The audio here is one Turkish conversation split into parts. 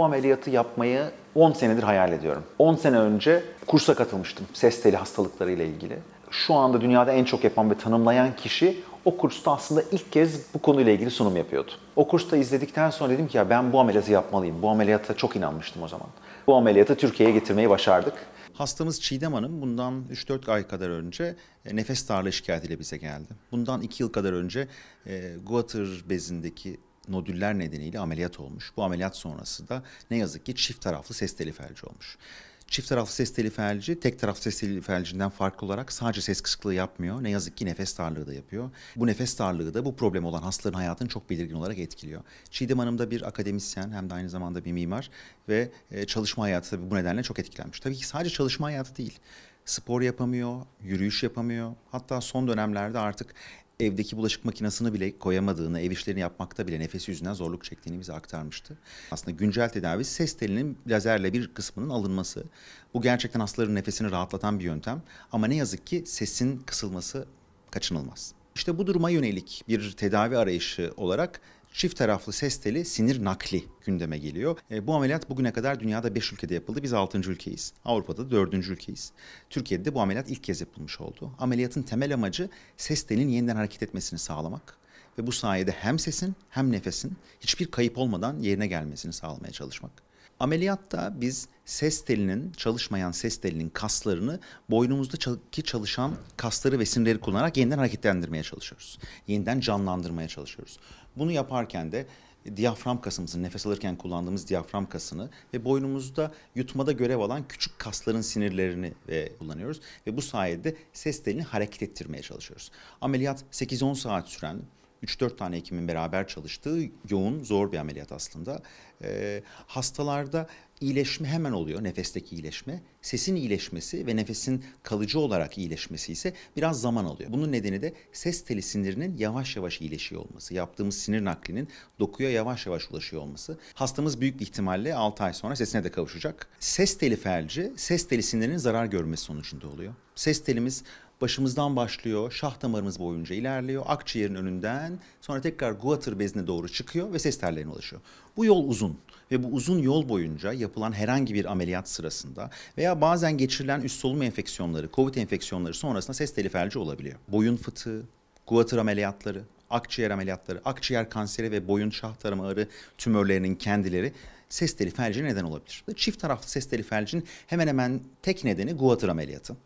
Bu ameliyatı yapmayı 10 senedir hayal ediyorum. 10 sene önce kursa katılmıştım ses teli hastalıkları ile ilgili. Şu anda dünyada en çok yapan ve tanımlayan kişi o kursta aslında ilk kez bu konuyla ilgili sunum yapıyordu. O kursta izledikten sonra dedim ki ya ben bu ameliyatı yapmalıyım. Bu ameliyata çok inanmıştım o zaman. Bu ameliyatı Türkiye'ye getirmeyi başardık. Hastamız Çiğdem Hanım bundan 3-4 ay kadar önce e, nefes darlığı şikayetiyle bize geldi. Bundan 2 yıl kadar önce e, guatr bezindeki nodüller nedeniyle ameliyat olmuş. Bu ameliyat sonrası da ne yazık ki çift taraflı ses teli felci olmuş. Çift taraflı ses teli felci tek taraflı ses teli felcinden farklı olarak sadece ses kısıklığı yapmıyor. Ne yazık ki nefes darlığı da yapıyor. Bu nefes darlığı da bu problem olan hastaların hayatını çok belirgin olarak etkiliyor. Çiğdem Hanım da bir akademisyen hem de aynı zamanda bir mimar ve e, çalışma hayatı tabii bu nedenle çok etkilenmiş. Tabii ki sadece çalışma hayatı değil. Spor yapamıyor, yürüyüş yapamıyor. Hatta son dönemlerde artık evdeki bulaşık makinesini bile koyamadığını, ev işlerini yapmakta bile nefesi yüzünden zorluk çektiğini bize aktarmıştı. Aslında güncel tedavi ses telinin lazerle bir kısmının alınması. Bu gerçekten hastaların nefesini rahatlatan bir yöntem. Ama ne yazık ki sesin kısılması kaçınılmaz. İşte bu duruma yönelik bir tedavi arayışı olarak çift taraflı ses teli sinir nakli gündeme geliyor. E, bu ameliyat bugüne kadar dünyada 5 ülkede yapıldı. Biz 6. ülkeyiz. Avrupa'da 4. ülkeyiz. Türkiye'de de bu ameliyat ilk kez yapılmış oldu. Ameliyatın temel amacı ses telinin yeniden hareket etmesini sağlamak ve bu sayede hem sesin hem nefesin hiçbir kayıp olmadan yerine gelmesini sağlamaya çalışmak. Ameliyatta biz ses telinin, çalışmayan ses telinin kaslarını boynumuzdaki çalışan kasları ve sinirleri kullanarak yeniden hareketlendirmeye çalışıyoruz. Yeniden canlandırmaya çalışıyoruz. Bunu yaparken de diyafram kasımızın, nefes alırken kullandığımız diyafram kasını ve boynumuzda yutmada görev alan küçük kasların sinirlerini e, kullanıyoruz. Ve bu sayede ses telini hareket ettirmeye çalışıyoruz. Ameliyat 8-10 saat süren 3-4 tane hekimin beraber çalıştığı yoğun, zor bir ameliyat aslında. Ee, hastalarda iyileşme hemen oluyor, nefesteki iyileşme. Sesin iyileşmesi ve nefesin kalıcı olarak iyileşmesi ise biraz zaman alıyor. Bunun nedeni de ses teli sinirinin yavaş yavaş iyileşiyor olması. Yaptığımız sinir naklinin dokuya yavaş yavaş ulaşıyor olması. Hastamız büyük bir ihtimalle 6 ay sonra sesine de kavuşacak. Ses teli felci, ses teli sinirinin zarar görmesi sonucunda oluyor. Ses telimiz başımızdan başlıyor, şah damarımız boyunca ilerliyor, akciğerin önünden sonra tekrar guatr bezine doğru çıkıyor ve ses tellerine ulaşıyor. Bu yol uzun ve bu uzun yol boyunca yapılan herhangi bir ameliyat sırasında veya bazen geçirilen üst solunum enfeksiyonları, covid enfeksiyonları sonrasında ses teli felci olabiliyor. Boyun fıtığı, guatr ameliyatları, akciğer ameliyatları, akciğer kanseri ve boyun şah damarı tümörlerinin kendileri ses teli felci neden olabilir. Çift taraflı ses teli felcinin hemen hemen tek nedeni guatr ameliyatı.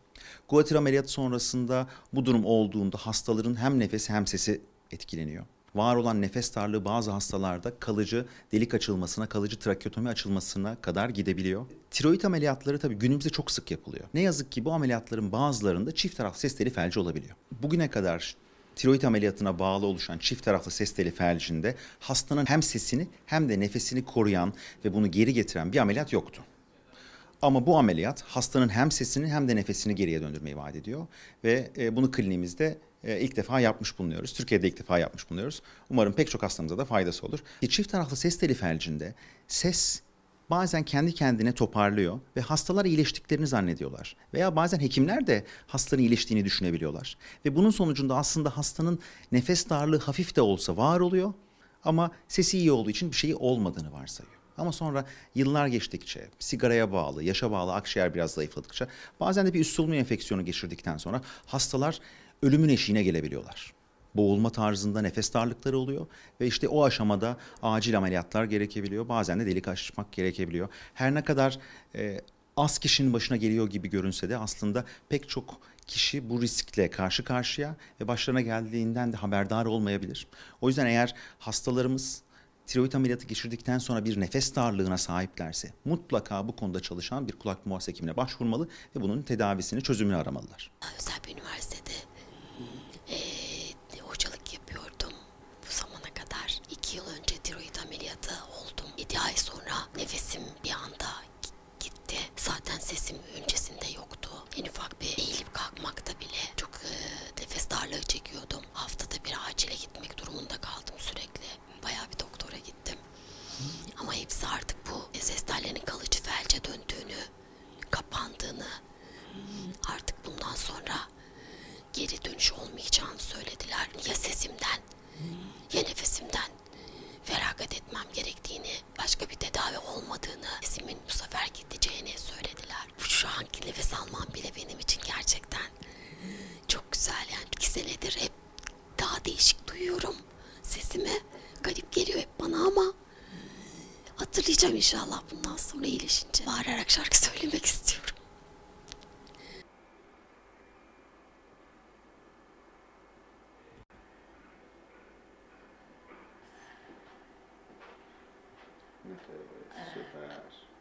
Guatr ameliyatı sonrasında bu durum olduğunda hastaların hem nefesi hem sesi etkileniyor. Var olan nefes darlığı bazı hastalarda kalıcı delik açılmasına, kalıcı trakeotomi açılmasına kadar gidebiliyor. Tiroid ameliyatları tabii günümüzde çok sık yapılıyor. Ne yazık ki bu ameliyatların bazılarında çift taraflı ses teli felci olabiliyor. Bugüne kadar tiroid ameliyatına bağlı oluşan çift taraflı ses teli felcinde hastanın hem sesini hem de nefesini koruyan ve bunu geri getiren bir ameliyat yoktu. Ama bu ameliyat hastanın hem sesini hem de nefesini geriye döndürmeyi vaat ediyor. Ve e, bunu kliniğimizde e, ilk defa yapmış bulunuyoruz. Türkiye'de ilk defa yapmış bulunuyoruz. Umarım pek çok hastamıza da faydası olur. E, çift taraflı ses teli felcinde ses bazen kendi kendine toparlıyor ve hastalar iyileştiklerini zannediyorlar. Veya bazen hekimler de hastanın iyileştiğini düşünebiliyorlar. Ve bunun sonucunda aslında hastanın nefes darlığı hafif de olsa var oluyor ama sesi iyi olduğu için bir şey olmadığını varsayıyor. Ama sonra yıllar geçtikçe, sigaraya bağlı, yaşa bağlı akciğer biraz zayıfladıkça, bazen de bir üst solunum enfeksiyonu geçirdikten sonra hastalar ölümün eşiğine gelebiliyorlar. Boğulma tarzında nefes darlıkları oluyor ve işte o aşamada acil ameliyatlar gerekebiliyor. Bazen de delik açmak gerekebiliyor. Her ne kadar e, az kişinin başına geliyor gibi görünse de aslında pek çok kişi bu riskle karşı karşıya ve başlarına geldiğinden de haberdar olmayabilir. O yüzden eğer hastalarımız tiroid ameliyatı geçirdikten sonra bir nefes darlığına sahiplerse mutlaka bu konuda çalışan bir kulak boğaz hekimine başvurmalı ve bunun tedavisini, çözümünü aramalılar. Özel bir üniversitede eee, hocalık yapıyordum bu zamana kadar. iki yıl önce tiroid ameliyatı oldum. Yedi ay sonra nefesim bir anda gi- gitti. Zaten sesim öncesinde yoktu. sonra geri dönüş olmayacağını söylediler. Ya sesimden ya nefesimden feragat etmem gerektiğini, başka bir tedavi olmadığını, sesimin bu sefer gideceğini söylediler. Şu anki nefes almam bile benim için gerçekten çok güzel. Yani iki senedir hep daha değişik duyuyorum sesimi. Garip geliyor hep bana ama hatırlayacağım inşallah bundan sonra iyileşince. Bağırarak şarkı söylemek istiyorum. Okay, it's so fast.